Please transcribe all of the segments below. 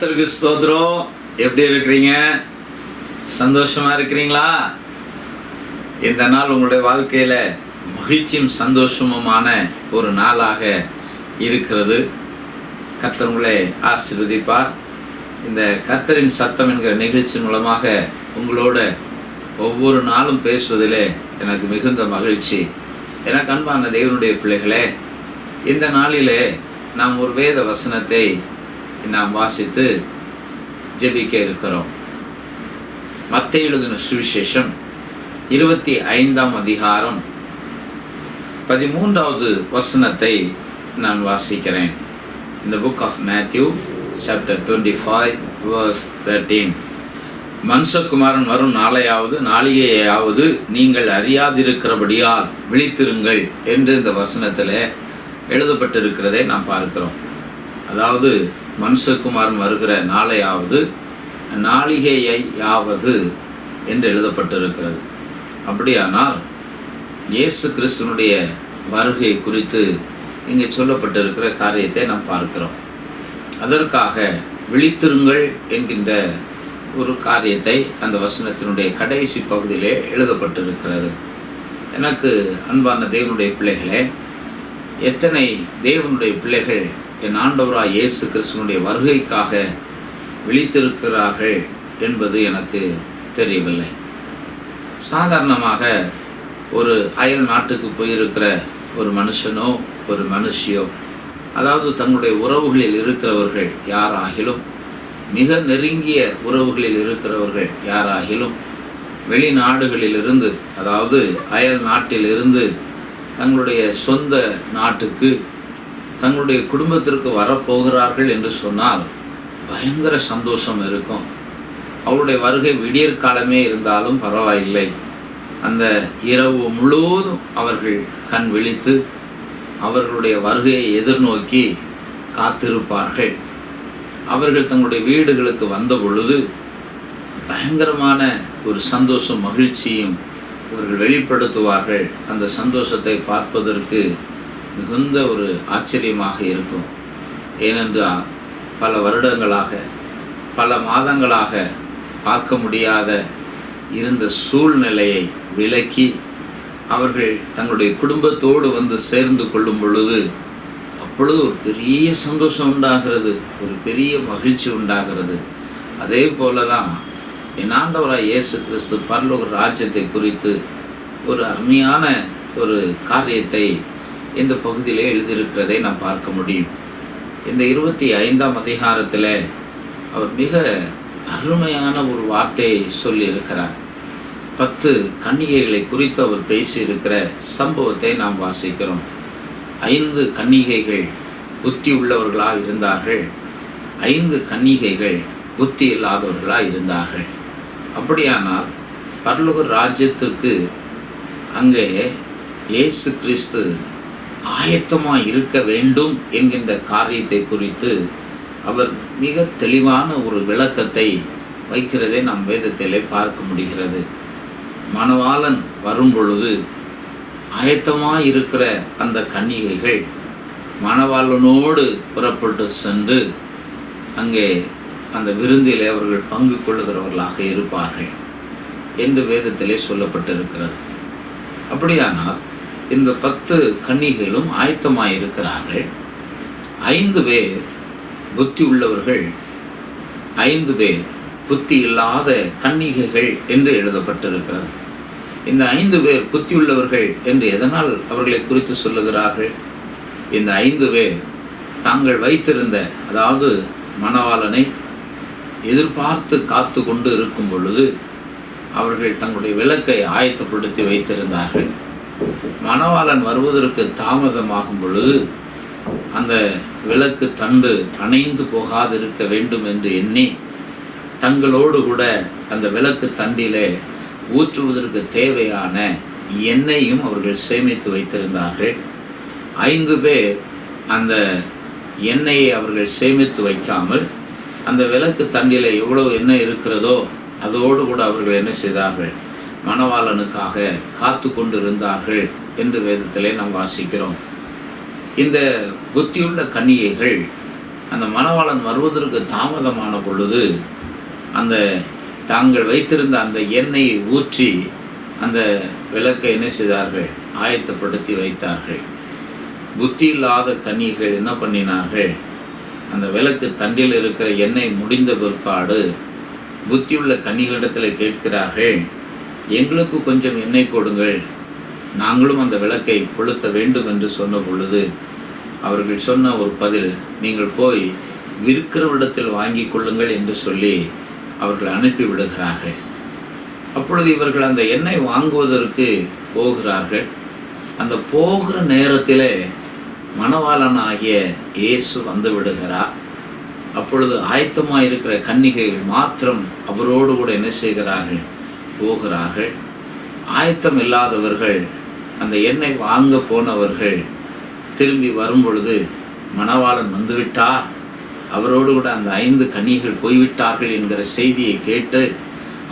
கர்த்தருக்கு ஸ்தோத்திரம். எப்படி இருக்கிறீங்க? சந்தோஷமா இருக்கிறீங்களா? இந்த நாள் உங்களுடைய வாழ்க்கையில மகிழ்ச்சியும் சந்தோஷமுமான ஒரு நாளாக இருக்கிறது. கர்த்தர் உங்களை ஆசிர்வதிப்பார். இந்த கர்த்தரின் சத்தம் என்கிற நிகழ்ச்சி மூலமாக உங்களோட ஒவ்வொரு நாளும் பேசுவதிலே எனக்கு மிகுந்த மகிழ்ச்சி. எனக்கு அன்பான தேவனுடைய பிள்ளைகளே இந்த நாளிலே நாம் ஒரு வேத வசனத்தை நாம் வாசித்து ஜெபிக்க இருக்கிறோம். மத்தை எழுதின சுவிசேஷம் இருபத்தி ஐந்தாம் அதிகாரம் பதிமூன்றாவது வசனத்தை நான் வாசிக்கிறேன். இந்த book of Matthew chapter twenty five verse thirteen மனுஷகுமாரன் வரும் நாளையாவது நாளிகையாவது நீங்கள் அறியாதிருக்கிறபடியால் விழித்திருங்கள் என்று இந்த வசனத்தில் எழுதப்பட்டிருக்கிறதை நாம் பார்க்கிறோம். அதாவது மனுஷகுமாரன் வருகிற நாளையாவது நாளிகையாவது என்று எழுதப்பட்டிருக்கிறது. அப்படியானால் இயேசு கிறிஸ்தனுடைய வருகை குறித்து இங்கே சொல்லப்பட்டிருக்கிற காரியத்தை நாம் பார்க்கிறோம். அதற்காக விழித்திருங்கள் என்கின்ற ஒரு காரியத்தை அந்த வசனத்தினுடைய கடைசி பகுதியிலே எழுதப்பட்டிருக்கிறது. எனக்கு அன்பான தேவனுடைய பிள்ளைகளே எத்தனை தேவனுடைய பிள்ளைகள் என் ஆண்டவராக இயேசு கிறிஸ்துவனுடைய வருகைக்காக விழித்திருக்கிறார்கள் என்பது எனக்கு தெரியவில்லை. சாதாரணமாக ஒரு அயல் நாட்டுக்கு போயிருக்கிற ஒரு மனுஷனோ ஒரு மனுஷியோ அதாவது தங்களுடைய உறவுகளில் இருக்கிறவர்கள் யாராகிலும் மிக நெருங்கிய உறவுகளில் இருக்கிறவர்கள் யாராகிலும் வெளிநாடுகளிலிருந்து அதாவது அயல் நாட்டிலிருந்து தங்களுடைய சொந்த நாட்டுக்கு தங்களுடைய குடும்பத்திற்கு வரப்போகிறார்கள் என்று சொன்னால் பயங்கர சந்தோஷம் இருக்கும். அவருடைய வருகை விடியற் காலமே இருந்தாலும் பரவாயில்லை. அந்த இரவு முழுவதும் அவர்கள் கண் விழித்து அவர்களுடைய வருகையை எதிர்நோக்கி காத்திருப்பார்கள். அவர்கள் தங்களுடைய வீடுகளுக்கு வந்த பொழுது பயங்கரமான ஒரு சந்தோஷம் மகிழ்ச்சியும் இவர்கள் வெளிப்படுத்துவார்கள். அந்த சந்தோஷத்தை பார்ப்பதற்கு மிகுந்த ஒரு ஆச்சரியமாக இருக்கும். ஏனென்றால் பல வருடங்களாக பல மாதங்களாக பார்க்க முடியாத இருந்த சூழ்நிலையை விலக்கி அவர்கள் தங்களுடைய குடும்பத்தோடு வந்து சேர்ந்து கொள்ளும் பொழுது அப்பொழுது ஒரு பெரிய சந்தோஷம் உண்டாகிறது ஒரு பெரிய மகிழ்ச்சி உண்டாகிறது. அதே போல தான் என் ஆண்டவராக இயேசு கிறிஸ்து பரலோக ராஜ்யத்தை குறித்து ஒரு அருமையான ஒரு காரியத்தை இந்த பகுதியிலே எழுதியிருக்கிறதை நாம் பார்க்க முடியும். இந்த இருபத்தி ஐந்தாம் அதிகாரத்தில் அவர் மிக அருமையான ஒரு வார்த்தையை சொல்லியிருக்கிறார். பத்து கன்னிகைகளை குறித்து அவர் பேசியிருக்கிற சம்பவத்தை நாம் வாசிக்கிறோம். ஐந்து கன்னிகைகள் புத்தி உள்ளவர்களாக இருந்தார்கள். ஐந்து கன்னிகைகள் புத்தி இல்லாதவர்களாக இருந்தார்கள். அப்படியானால் பரலோக ராஜ்யத்துக்கு அங்கே இயேசு கிறிஸ்து ஆயத்தமாக இருக்க வேண்டும் என்கின்ற காரியத்தை குறித்து அவர் மிக தெளிவான ஒரு விளக்கத்தை வைக்கிறதை நாம் வேதத்திலே பார்க்க முடிகிறது. மணவாளன் வரும் பொழுது ஆயத்தமாக இருக்கிற அந்த கன்னிகைகள் மணவாளனோடு புறப்பட்டு சென்று அங்கே அந்த விருந்திலே அவர்கள் பங்கு கொள்ளுகிறவர்களாக இருப்பார்கள் என்று வேதத்திலே சொல்லப்பட்டிருக்கிறது. அப்படியானால் இந்த பத்து கன்னிகளும் ஆயத்தமாக இருக்கிறார்கள் ஐந்து பேர் புத்தி உள்ளவர்கள் ஐந்து பேர் புத்தி இல்லாத கன்னிகைகள் என்று எழுதப்பட்டிருக்கிறது. இந்த ஐந்து பேர் புத்தி உள்ளவர்கள் என்று எதனால் அவர்களை குறித்து சொல்லுகிறார்கள்? இந்த ஐந்து பேர் தாங்கள் வைத்திருந்த அதாவது மணவாளனை எதிர்பார்த்து காத்து கொண்டு இருக்கும் பொழுது அவர்கள் தங்களுடைய விளக்கை ஆயத்தப்படுத்தி வைத்திருந்தார்கள். மணவாளன் வருவதற்கு தாமதமாகும் பொழுது அந்த விளக்கு தண்டு அணைந்து போகாதிருக்க வேண்டும் என்று எண்ணி தங்களோடு கூட அந்த விளக்கு தண்டிலே ஊற்றுவதற்கு தேவையான எண்ணெயும் அவர்கள் சேமித்து வைத்திருந்தார்கள். ஐந்து பேர் அந்த எண்ணெயை அவர்கள் சேமித்து வைக்காமல் அந்த விளக்கு தண்டிலே எவ்வளவு எண்ணெய் இருக்கிறதோ அதோடு கூட அவர்கள் என்ன செய்தார்கள்? மணவாளனுக்காக காத்து கொண்டிருந்தார்கள் என்று வேதத்திலே நாம் வாசிக்கிறோம். இந்த புத்தியுள்ள கன்னிகைகள் அந்த மணவாளன் வருவதற்கு தாமதமான பொழுது அந்த தாங்கள் வைத்திருந்த அந்த எண்ணெயை ஊற்றி அந்த விளக்கை என்ன செய்தார்கள்? ஆயத்தப்படுத்தி வைத்தார்கள். புத்தி இல்லாத கன்னிகள் என்ன பண்ணினார்கள்? அந்த விளக்கு தண்டில் இருக்கிற எண்ணெய் முடிந்த பிற்பாடு புத்தியுள்ள கன்னிகளிடத்தில் கேட்கிறார்கள் எங்களுக்கு கொஞ்சம் எண்ணெய் கொடுங்கள் நாங்களும் அந்த விளக்கை கொளுத்த வேண்டும் என்று சொன்ன பொழுது அவர்கள் சொன்ன ஒரு பதில் நீங்கள் போய் விற்கிறவரிடத்தில் வாங்கி கொள்ளுங்கள் என்று சொல்லி அவர்கள் அனுப்பி விடுகிறார்கள். அப்பொழுது இவர்கள் அந்த எண்ணெய் வாங்குவதற்கு போகிறார்கள். அந்த போகிற நேரத்தில் மணவாளன் ஆகிய இயேசு வந்து விடுகிறார். அப்பொழுது ஆயத்தமாக இருக்கிற கன்னிகைகள் மாத்திரம் அவரோடு கூட என்ன செய்கிறார்கள்? போகிறார்கள். ஆயத்தம் இல்லாதவர்கள் அந்த எண்ணெய் வாங்க போனவர்கள் திரும்பி வரும்பொழுது மணவாளன் வந்துவிட்டார். அவரோடு கூட அந்த ஐந்து கன்னிகள் போய்விட்டார்கள் என்கிற செய்தியை கேட்டு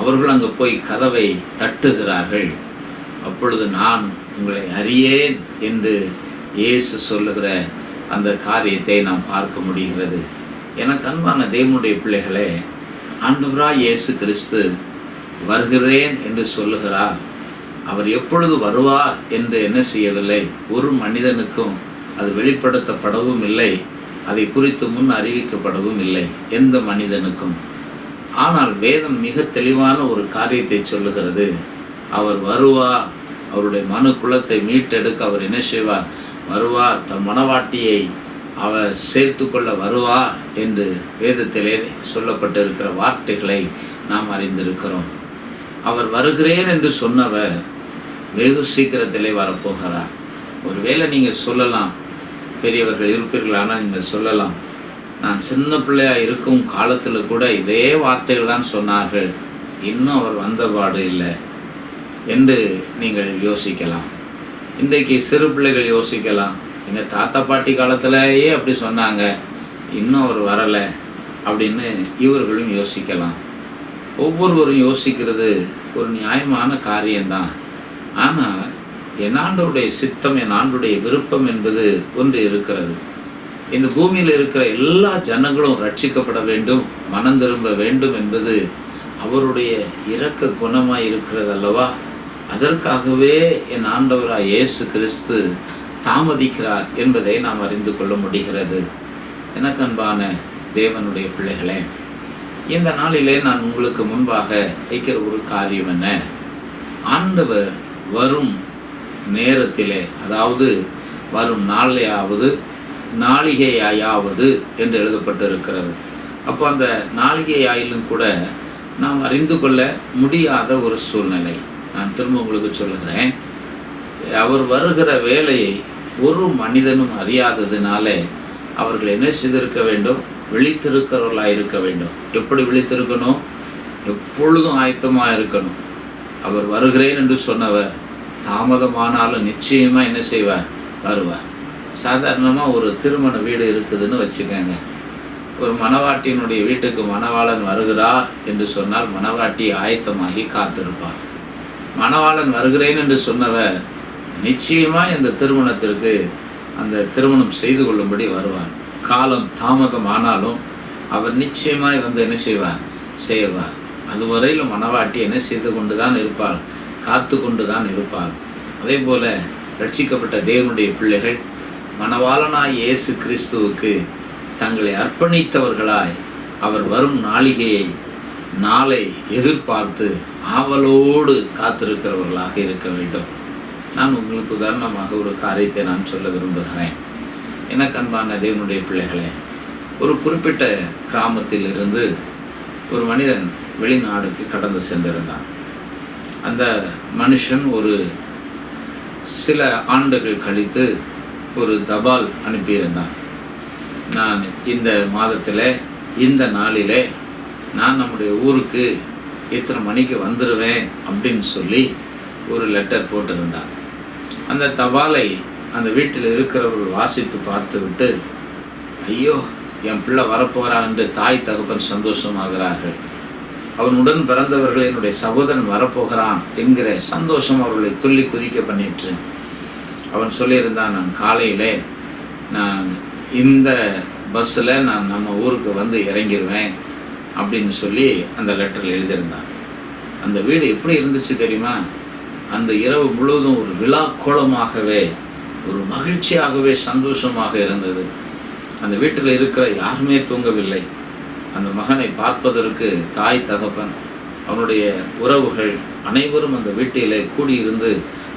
அவர்கள் அங்கே போய் கதவை தட்டுகிறார்கள். அப்பொழுது நான் உங்களை அறியேன் என்று இயேசு சொல்லுகிற அந்த காரியத்தை நாம் பார்க்க முடிகிறது. எனக்கு அன்பான தேவனுடைய பிள்ளைகளே ஆண்டவராக இயேசு கிறிஸ்து வருகிறேன் என்று சொல்லுகிறார். அவர் எப்பொழுது வருவார் என்று என்ன செய்யவில்லை. ஒரு மனிதனுக்கும் அது வெளிப்படுத்தப்படவும் இல்லை. அதை குறித்து முன் அறிவிக்கப்படவும் இல்லை. எந்த மனிதனுக்கும்? ஆனால் வேதம் மிக தெளிவான ஒரு காரியத்தை சொல்லுகிறது. அவர் வருவார். அவருடைய மனு குலத்தை மீட்டெடுக்க அவர் என்ன செய்வார்? வருவார். தன் மனவாட்டியை அவர் சேர்த்து கொள்ள வருவார் என்று வேதத்திலே சொல்லப்பட்டிருக்கிற வார்த்தைகளை நாம் அறிந்திருக்கிறோம். அவர் வருகிறேன் என்று சொன்னவர் வெகு சீக்கிரத்திலே வரப்போகிறார். ஒருவேளை நீங்கள் சொல்லலாம் பெரியவர்கள் இருப்பீர்களானால் நீங்கள் சொல்லலாம் நான் சின்ன பிள்ளையாக இருக்கும் காலத்தில் கூட இதே வார்த்தைகள் தான் சொன்னார்கள். இன்னும் அவர் வந்தபாடு இல்லை என்று நீங்கள் யோசிக்கலாம். இன்றைக்கு சிறு பிள்ளைகள் யோசிக்கலாம் எங்கள் தாத்தா பாட்டி காலத்திலேயே அப்படி சொன்னாங்க இன்னும் அவர் வரலை அப்படின்னு இவர்களும் யோசிக்கலாம். ஒவ்வொருவரும் யோசிக்கிறது ஒரு நியாயமான காரியம்தான். ஆனால் என் ஆண்டவருடைய சித்தம் என் ஆண்டுடைய விருப்பம் என்பது ஒன்று இருக்கிறது. இந்த பூமியில் இருக்கிற எல்லா ஜனங்களும் ரட்சிக்கப்பட வேண்டும் மனம் திரும்ப வேண்டும் என்பது அவருடைய இரக்க குணமாக இருக்கிறது அல்லவா? அதற்காகவே என் ஆண்டவராக இயேசு கிறிஸ்து தாமதிக்கிறார் என்பதை நாம் அறிந்து கொள்ள முடிகிறது. எனக்கு அன்பான தேவனுடைய பிள்ளைகளே இந்த நாளிலே நான் உங்களுக்கு முன்பாக வைக்கிற ஒரு காரியம் என்ன? ஆண்டவர் வரும் நேரத்திலே அதாவது வரும் நாளையாவது நாளிகையாயாவது என்று எழுதப்பட்டிருக்கிறது. அப்போ அந்த நாளிகையாயிலும் கூட நாம் அறிந்து கொள்ள முடியாத ஒரு சூழ்நிலை. நான் திரும்ப உங்களுக்கு சொல்லுகிறேன். அவர் வருகிற வேலையை ஒரு மனிதனும் அறியாததினாலே அவர்கள் என்ன செய்திருக்க வேண்டும்? விழித்திருக்கிறவர்களாக இருக்க வேண்டும். எப்படி விழித்திருக்கணும்? எப்பொழுதும் ஆயத்தமாக இருக்கணும். அவர் வருகிறேன் என்று சொன்னவர் தாமதமானாலும் நிச்சயமாக என்ன செய்வார்? வருவார். சாதாரணமாக ஒரு திருமண வீடு இருக்குதுன்னு வச்சுக்கோங்க. ஒரு மணவாட்டியினுடைய வீட்டுக்கு மணவாளன் வருகிறார் என்று சொன்னால் மணவாட்டி ஆயத்தமாகி காத்திருப்பார். மணவாளன் வருகிறேன் என்று சொன்னவர் நிச்சயமாக இந்த திருமணத்திற்கு அந்த திருமணம் செய்து கொள்ளும்படி வருவார். காலம் தாமதம் ஆனாலும் அவர் நிச்சயமாய் வந்து என்ன செய்வார்? செய்வார். அதுவரையிலும் மணவாட்டி என்ன செய்து கொண்டு தான் இருப்பார். காத்து கொண்டு தான் இருப்பார். அதே போல ரட்சிக்கப்பட்ட தேவனுடைய பிள்ளைகள் மணவாளனாய் இயேசு கிறிஸ்துவுக்கு தங்களை அர்ப்பணித்தவர்களாய் அவர் வரும் நாளிகையை நாளை எதிர்பார்த்து ஆவலோடு காத்திருக்கிறவர்களாக இருக்க வேண்டும். நான் உங்களுக்கு உதாரணமாக ஒரு காரியத்தை நான் சொல்ல விரும்புகிறேன். எனக்கு அன்பான தேவனுடைய பிள்ளைகளே ஒரு குறிப்பிட்ட கிராமத்தில் இருந்து ஒரு மனிதன் வெளிநாடுக்கு கடந்து சென்றிருந்தான். அந்த மனுஷன் ஒரு சில ஆண்டுகள் கழித்து ஒரு தபால் அனுப்பியிருந்தான். நான் இந்த மாதத்தில் இந்த நாளிலே நான் நம்முடைய ஊருக்கு இத்தனை மணிக்கு வந்துடுவேன் அப்படின்னு சொல்லி ஒரு லெட்டர் போட்டிருந்தான். அந்த தபாலை அந்த வீட்டில் இருக்கிறவர்கள் வாசித்து பார்த்துவிட்டு ஐயோ என் பிள்ளை வரப்போகிறான் என்று தாய் தகப்பன் சந்தோஷமாகிறார்கள். அவனுடன் பிறந்தவர்கள் என்னுடைய சகோதரன் வரப்போகிறான் என்கிற சந்தோஷம் அவர்களை துள்ளி குதிக்க பண்ணிற்று. அவன் சொல்லியிருந்தான் நான் காலையிலே நான் இந்த பஸ்ஸில் நான் நம்ம ஊருக்கு வந்து இறங்கிடுவேன் அப்படின்னு சொல்லி அந்த லெட்டரில் எழுதியிருந்தான். அந்த வீடு எப்படி இருந்துச்சு தெரியுமா? அந்த இரவு முழுவதும் ஒரு விழா கோலமாகவே ஒரு மகிழ்ச்சியாகவே சந்தோஷமாக இருந்தது. அந்த வீட்டில் இருக்கிற யாருமே தூங்கவில்லை. அந்த மகனை பார்ப்பதற்கு தாய் தகப்பன் அவனுடைய உறவுகள் அனைவரும் அந்த வீட்டிலே கூடியிருந்து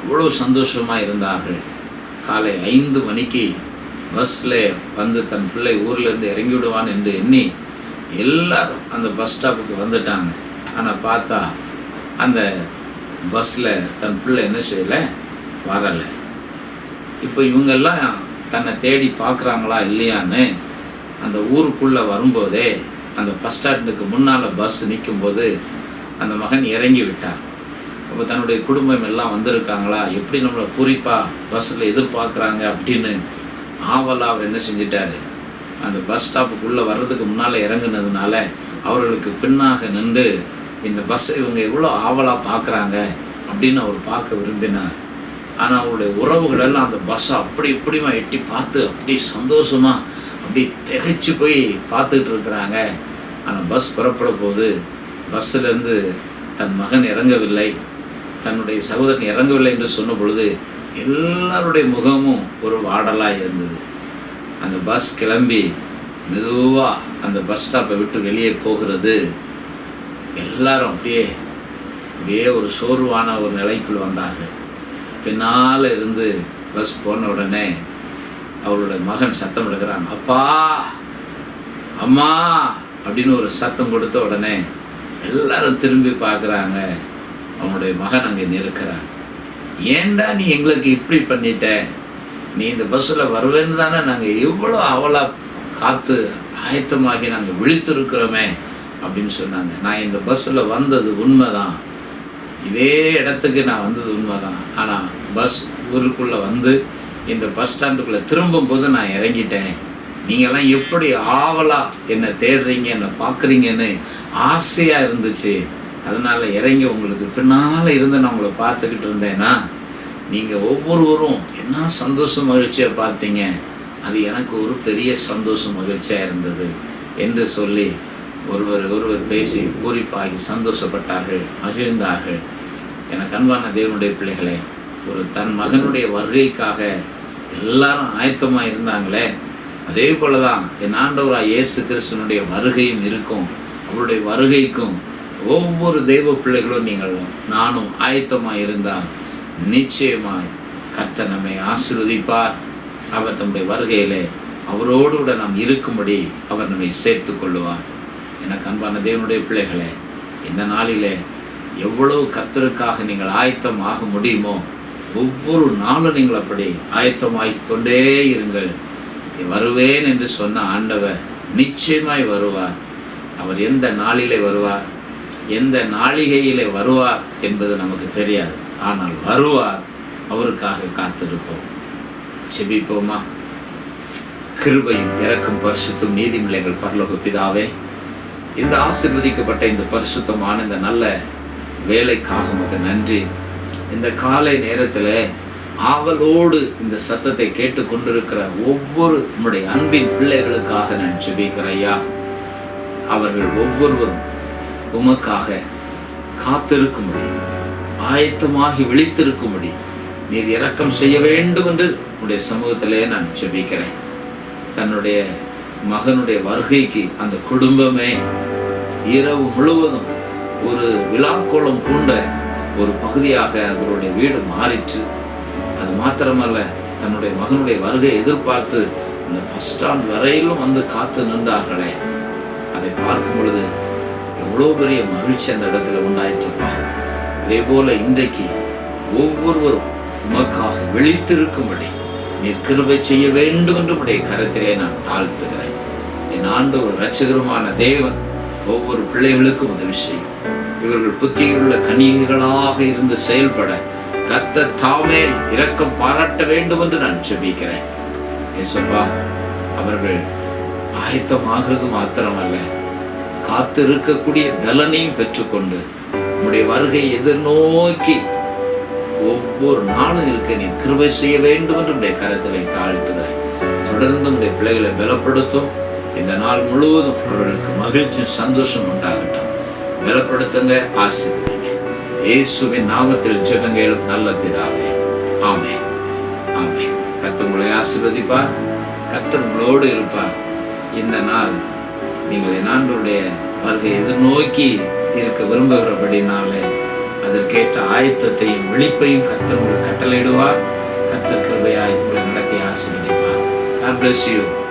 அவ்வளோ சந்தோஷமாக இருந்தார்கள். காலை ஐந்து மணிக்கு பஸ்ஸில் வந்து தன் பிள்ளை ஊர்லேருந்து இறங்கி விடுவான் என்று எண்ணி எல்லாரும் அந்த பஸ் ஸ்டாப்புக்கு வந்துட்டாங்க. ஆனால் பார்த்தா அந்த பஸ்ஸில் தன் பிள்ளை என்ன செய்யலை? வரலை. இப்போ இவங்கெல்லாம் தன்னை தேடி பார்க்குறாங்களா இல்லையான்னு அந்த ஊருக்குள்ளே வரும்போதே அந்த பஸ் ஸ்டாண்டுக்கு முன்னால் பஸ் நிற்கும்போது அந்த மகன் இறங்கி விட்டான். அப்போ தன்னுடைய குடும்பம் எல்லாம் வந்திருக்காங்களா? எப்படி நம்மளை பூரிப்பாக பஸ்ஸில் எதிர்பார்க்குறாங்க அப்படின்னு ஆவலாக அவர் என்ன செஞ்சிட்டாரு? அந்த பஸ் ஸ்டாப்புக்குள்ளே வர்றதுக்கு முன்னால் இறங்குனதுனால அவர்களுக்கு பின்னாக நின்று இந்த பஸ்ஸை இவங்க எவ்வளோ ஆவலாக பார்க்குறாங்க அப்படின்னு அவர் பார்க்க விரும்பினார். ஆனால் அவருடைய உறவுகள் எல்லாம் அந்த பஸ்ஸை அப்படி இப்படிமா எட்டி பார்த்து அப்படி சந்தோஷமாக அப்படி திகைச்சு போய் பார்த்துக்கிட்டு இருக்கிறாங்க. ஆனால் பஸ் புறப்பட போது பஸ்ஸிலேருந்து தன் மகன் இறங்கவில்லை. தன்னுடைய சகோதரன் இறங்கவில்லை என்று சொன்ன பொழுது எல்லாருடைய முகமும் ஒரு வாடலாக இருந்தது. அந்த பஸ் கிளம்பி மெதுவாக அந்த பஸ் ஸ்டாப்பை விட்டு வெளியே போகிறது. எல்லாரும் அப்படியே அப்படியே ஒரு சோர்வான ஒரு நிலைக்குள் வந்தார்கள். பின்னால் இருந்து பஸ் போன உடனே அவளோட மகன் சத்தம் எடுக்கிறான். அப்பா அம்மா அப்படின்னு ஒரு சத்தம் கொடுத்த உடனே எல்லாரும் திரும்பி பார்க்குறாங்க. அவனுடைய மகன் அங்கே நிற்கிறான். ஏண்டா நீ எங்களுக்கு இப்படி பண்ணிட்ட? நீ இந்த பஸ்ஸில் வருவேன்னு தானே நாங்கள் எவ்வளோ அவளாக காத்து ஆயத்தமாகி நாங்கள் விழித்திருக்கிறோமே அப்படின்னு சொன்னாங்க. நான் இந்த பஸ்ஸில் வந்தது உண்மைதான். இதே இடத்துக்கு நான் வந்தது உண்மைதான். ஆனால் பஸ் ஊருக்குள்ளே வந்து இந்த பஸ் ஸ்டாண்டுக்குள்ளே திரும்பும்போது நான் இறங்கிட்டேன். நீங்கள்லாம் எப்படி ஆவலாக என்னை தேடுறீங்க என்னை பார்க்குறீங்கன்னு ஆசையாக இருந்துச்சு. அதனால் இறங்கி உங்களுக்கு பின்னால் இருந்து நான் உங்களை பார்த்துக்கிட்டு இருந்தேன்னா நீங்கள் ஒவ்வொருவரும் என்ன சந்தோஷம் மகிழ்ச்சியாக பார்த்தீங்க? அது எனக்கு ஒரு பெரிய சந்தோஷம் மகிழ்ச்சியாக இருந்தது என்று சொல்லி ஒருவர் ஒருவர் பேசி பூரிப்பாகி சந்தோஷப்பட்டார்கள் மகிழ்ந்தார்கள். எனக்கு அன்பான தேவனுடைய பிள்ளைகளே ஒரு தன் மகனுடைய வருகைக்காக எல்லாரும் ஆயத்தமாக இருந்தாங்களே அதே போல தான் என் ஆண்டவராக இயேசு கிறிஸ்தனுடைய வருகையும் இருக்கும். அவருடைய வருகைக்கும் ஒவ்வொரு தெய்வ பிள்ளைகளும் நீங்கள் நானும் ஆயத்தமாக இருந்தால் நிச்சயமாய் கர்த்தர் நம்மை ஆசிர்வதிப்பார். அவர் தம்முடைய வருகையிலே அவரோடு கூட நாம் இருக்கும்படி அவர் நம்மை சேர்த்து கொள்ளுவார். எனக்கு அன்பான தேவனுடைய பிள்ளைகளே இந்த நாளிலே எவ்வளவு கர்த்தருக்காக நீங்கள் ஆயத்தம் ஆக முடியுமோ ஒவ்வொரு நாளும் நீங்கள் அப்படி ஆயத்தமாகிக் கொண்டே இருங்கள். வருவேன் என்று சொன்ன ஆண்டவர் நிச்சயமாய் வருவார். அவர் எந்த நாளிலே வருவார்? எந்த நாளிகையிலே வருவார் என்பது நமக்கு தெரியாது. ஆனால் வருவார் அவருக்காக காத்திருப்போம். செபிப்போமா கிருபையும் இறக்கும் பரிசுத்தும் நீதிமில்லைகள் பரலோக பிதாவே இந்த ஆசிர்வதிக்கப்பட்ட இந்த பரிசுத்தமான இந்த நல்ல வேலைக்காக உமக்கு நன்றி. இந்த காலை நேரத்தில் ஆவலோடு இந்த சத்தத்தை கேட்டு கொண்டிருக்கிற ஒவ்வொரு உம்முடைய அன்பின் பிள்ளைகளுக்காக நான் ஜெபிக்கிறேன் ஐயா. அவர்கள் ஒவ்வொருவரும் உமக்காக காத்திருக்கும்படி ஆயத்தமாகி விழித்திருக்கும்படி நீர் இரக்கம் செய்ய வேண்டும் என்று உடைய சமூகத்திலே நான் ஜெபிக்கிறேன். தன்னுடைய மகனுடைய வருகைக்கு அந்த குடும்பமே இரவு முழுவதும் ஒரு விழாக்கோளம் பூண்ட ஒரு பகுதியாக அவருடைய வீடு மாறிற்று. அது மாத்திரமல்ல தன்னுடைய மகனுடைய வருகை எதிர்பார்த்து அந்த பஸ் ஸ்டாண்ட் வரையிலும் வந்து காத்து நின்றார்களே. அதை பார்க்கும் பொழுது எவ்வளோ பெரிய மகிழ்ச்சி அந்த இடத்துல உண்டாயிற்றுப்பா. அதே போல இன்றைக்கு ஒவ்வொருவரும் உமக்காக விழித்திருக்கும்படி நீர் கிருபை செய்ய வேண்டும் என்று உடைய கரத்திலே நான் தாழ்த்துகிறேன். என் ஆண்டு ஒரு ரசிகரமான தேவன் ஒவ்வொரு பிள்ளைகளுக்கும் உதவி செய்யும். இவர்கள் புத்தியுள்ள கன்னிகைகளாக இருந்து செயல்பட கர்த்த தாமே இரக்கம் பாராட்ட வேண்டும் என்று நான் செபிக்கிறேன். ஏசப்பா அவர்கள் ஆயத்தமாகிறது மாத்திரமல்ல. காத்திருக்கக்கூடிய பலனையும் பெற்றுக்கொண்டு உடைய வருகை எதிர்நோக்கி ஒவ்வொரு நாளும் இருக்க நீ கிருபை செய்ய வேண்டும் என்று உடைய கரத்திலே தாழ்த்துகிறேன். தொடர்ந்து உடைய பிள்ளைகளை பலப்படுத்தும். இந்த நாள் முழுவதும் அவர்களுக்கு மகிழ்ச்சியும் சந்தோஷம் உண்டாகட்டும். பலப்படுத்துங்க ஆசிர்வதிங்க இயேசுவின் நாமத்தில் ஜெபங்களும் நல்ல பிதாவே. ஆமே ஆமே கத்தங்களை உங்களை ஆசீர்வதிப்பார் கர்த்தர் உங்களோடு இருப்பார் இந்த நாள் நீங்கள் என் ஆண்டவருடைய வருகை எதிர்நோக்கி இருக்க விரும்புகிறபடினாலே அதற்கேற்ற ஆயத்தத்தையும் விழிப்பையும் கத்தர் உங்களுக்கு கட்டளையிடுவார். கத்தர் கிருபையாய் உங்களை நடத்தி ஆசீர்வதிப்பார். God bless you.